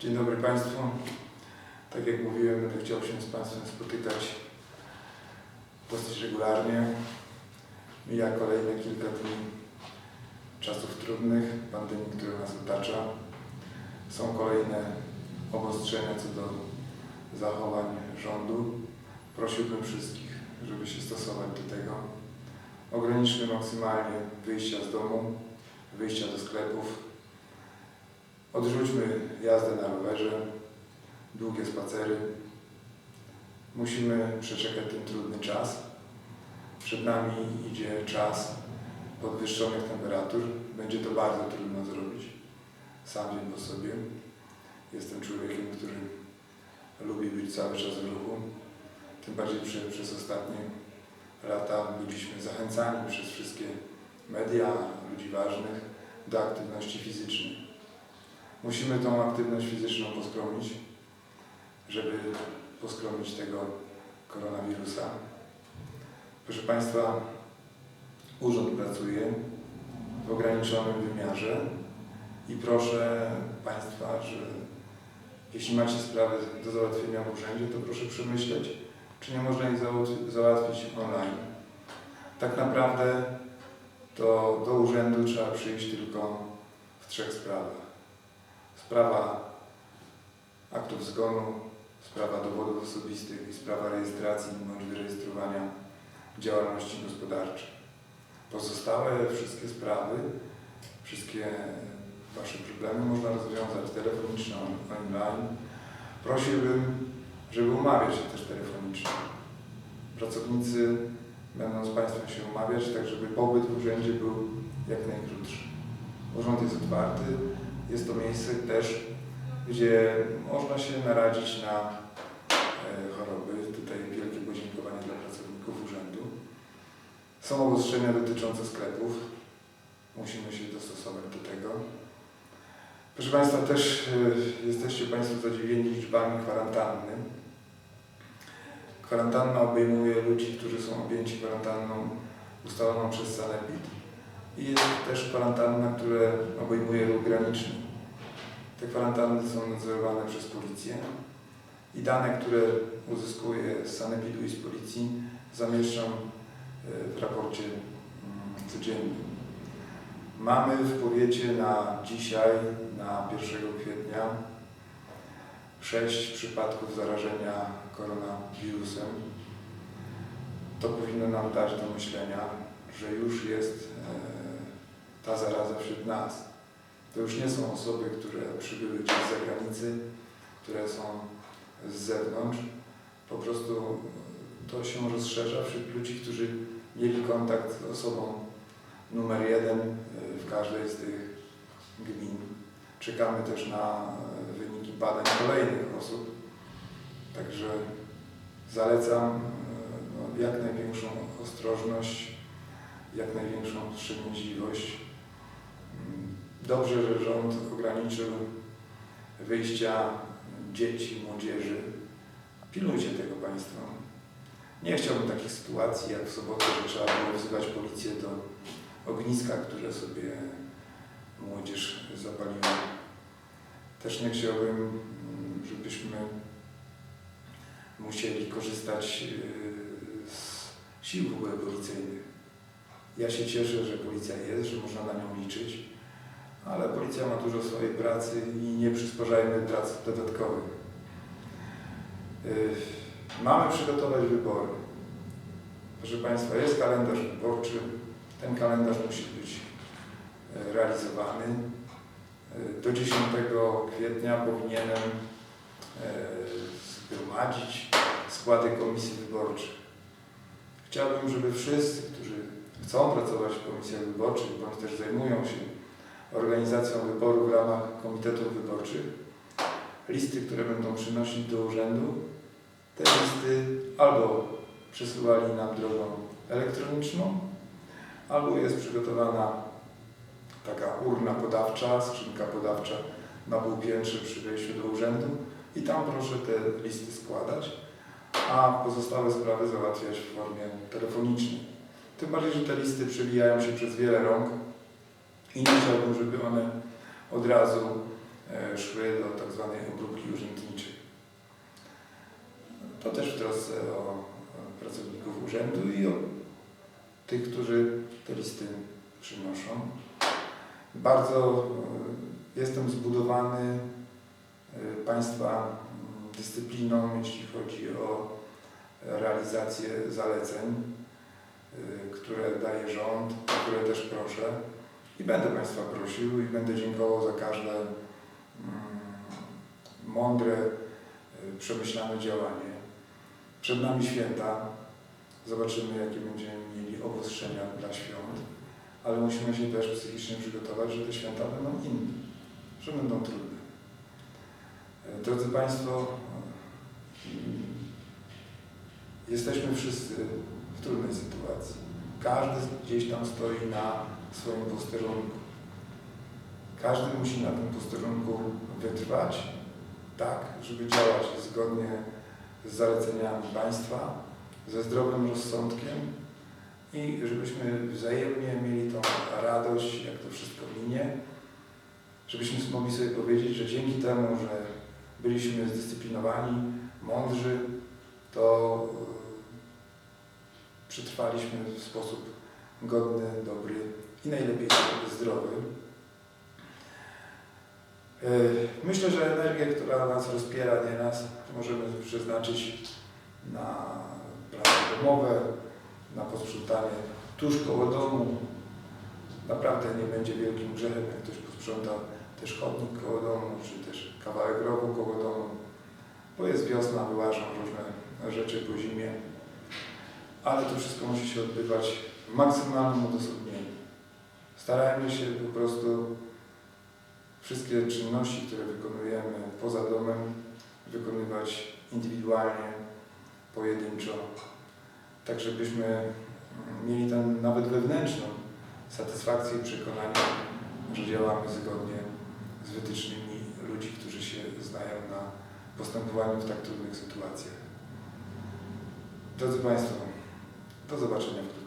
Dzień dobry Państwu. Tak jak mówiłem, będę chciał się z Państwem spotykać dosyć regularnie. Mija kolejne kilka dni czasów trudnych, pandemii, która nas otacza. Są kolejne obostrzenia co do zachowań rządu. Prosiłbym wszystkich, żeby się stosować do tego. Ograniczmy maksymalnie wyjścia z domu, wyjścia do sklepów. Odrzućmy jazdę na rowerze, długie spacery. Musimy przeczekać ten trudny czas. Przed nami idzie czas podwyższonych temperatur. Będzie to bardzo trudno zrobić. Sam wiem po sobie. Jestem człowiekiem, który lubi być cały czas w ruchu. Tym bardziej przy, przez ostatnie lata byliśmy zachęcani przez wszystkie media, ludzi ważnych do aktywności fizycznej. Musimy tą aktywność fizyczną poskromić, żeby poskromić tego koronawirusa. Proszę Państwa, urząd pracuje w ograniczonym wymiarze i proszę Państwa, że jeśli macie sprawy do załatwienia w urzędzie, to proszę przemyśleć, czy nie można załat- załatwić online. Tak naprawdę to do urzędu trzeba przyjść tylko w trzech sprawach. Sprawa aktów zgonu, sprawa dowodów osobistych i sprawa rejestracji bądź wyrejestrowania działalności gospodarczej. Pozostałe wszystkie sprawy, wszystkie Wasze problemy można rozwiązać telefonicznie on- online. Prosiłbym, żeby umawiać się też telefonicznie. Pracownicy będą z Państwem się umawiać, tak żeby pobyt w urzędzie był jak najkrótszy. Urząd jest otwarty, jest to miejsce też, gdzie można się naradzić na e, choroby. Tutaj wielkie podziękowanie dla pracowników urzędu. Są obostrzenia dotyczące sklepów. Musimy się dostosować do tego. Proszę Państwa, też e, jesteście Państwo zadziwieni liczbami kwarantanny. Kwarantanna obejmuje ludzi, którzy są objęci kwarantanną ustaloną przez Sanepid i jest też kwarantanna, która obejmuje ruch graniczny. Te kwarantanny są nadzorowane przez policję i dane, które uzyskuję z Sanepidu i z policji zamieszczam e, w raporcie mm, codziennym. Mamy w powiecie na dzisiaj, na 1 kwietnia, sześć przypadków zarażenia koronawirusem. To powinno nam dać do myślenia, że już jest e, ta zaraza wśród nas. To już nie są osoby, które przybyły gdzieś z zagranicy, które są z zewnątrz. Po prostu to się rozszerza wśród ludzi, którzy mieli kontakt z osobą numer jeden e, w każdej z tych gmin. Czekamy też na e, wyniki badań kolejnych osób. Także zalecam e, no, jak największą ostrożność, jak największą wstrzemięźliwość. Dobrze, że rząd ograniczył wyjścia dzieci, młodzieży. Pilnujcie tego Państwo. Nie chciałbym takich sytuacji jak w sobotę, że trzeba było wzywać policję do ogniska, które sobie młodzież zapaliła. Też nie chciałbym, mm, żebyśmy musieli korzystać yy, z sił policyjnych. Ja się cieszę, że policja jest, że można na nią liczyć, ale policja ma dużo swojej pracy i nie przysporzajmy prac dodatkowych. Yy, Mamy przygotować wybory. Proszę Państwa, jest kalendarz wyborczy. Ten kalendarz musi być e, realizowany. E, Do 10 kwietnia powinienem zgromadzić składy komisji wyborczych. Chciałbym, żeby wszyscy, którzy chcą pracować w komisjach wyborczych, bądź też zajmują się organizacją wyborów w ramach komitetów wyborczych, listy, które będą przynosić do urzędu, te listy albo przesyłali nam drogą elektroniczną, albo jest przygotowana taka urna podawcza, skrzynka podawcza na półpiętrze przy wejściu do urzędu i tam proszę te listy składać, a pozostałe sprawy załatwiać w formie telefonicznej. Tym bardziej, że te listy przewijają się przez wiele rąk i nie chciałbym, żeby one od razu e, szły do tak zwanej obróbki urzędniczej. To też w trosce o pracowników urzędu i o tych, którzy te listy przynoszą. Bardzo e, jestem zbudowany e, Państwa mm, dyscypliną, jeśli chodzi o realizację zaleceń, które daje rząd, o które też proszę. I będę Państwa prosił i będę dziękował za każde mm, mądre, y, przemyślane działanie. Przed nami święta. Zobaczymy, jakie będziemy mieli obostrzenia dla świąt, ale musimy się też psychicznie przygotować, że te święta będą inne, że będą trudne. Y, Drodzy Państwo, jesteśmy wszyscy w trudnej sytuacji. Każdy gdzieś tam stoi na swoim posterunku. Każdy musi na tym posterunku wytrwać, tak, żeby działać zgodnie z zaleceniami państwa, ze zdrowym rozsądkiem i żebyśmy wzajemnie mieli tą radość, jak to wszystko minie, żebyśmy mogli sobie powiedzieć, że dzięki temu, że byliśmy zdyscyplinowani, mądrzy, to y, przetrwaliśmy w sposób godny, dobry i najlepiej zdrowy. Yy, Myślę, że energię, która nas rozpiera nieraz, możemy przeznaczyć na prace domowe, na posprzątanie tuż koło domu. Naprawdę nie będzie wielkim grzechem, jak ktoś posprząta też chodnik koło domu, czy też kawałek rowu koło domu, bo jest wiosna, wyłażą różne rzeczy po zimie. Ale to wszystko musi się odbywać w maksymalnym odosobnieniu. Starajmy się po prostu wszystkie czynności, które wykonujemy poza domem, wykonywać indywidualnie, pojedynczo, tak żebyśmy mieli tam nawet wewnętrzną satysfakcję i przekonanie, że działamy zgodnie z wytycznymi ludzi, którzy się znają na postępowaniu w tak trudnych sytuacjach. Drodzy Państwo, do zobaczenia w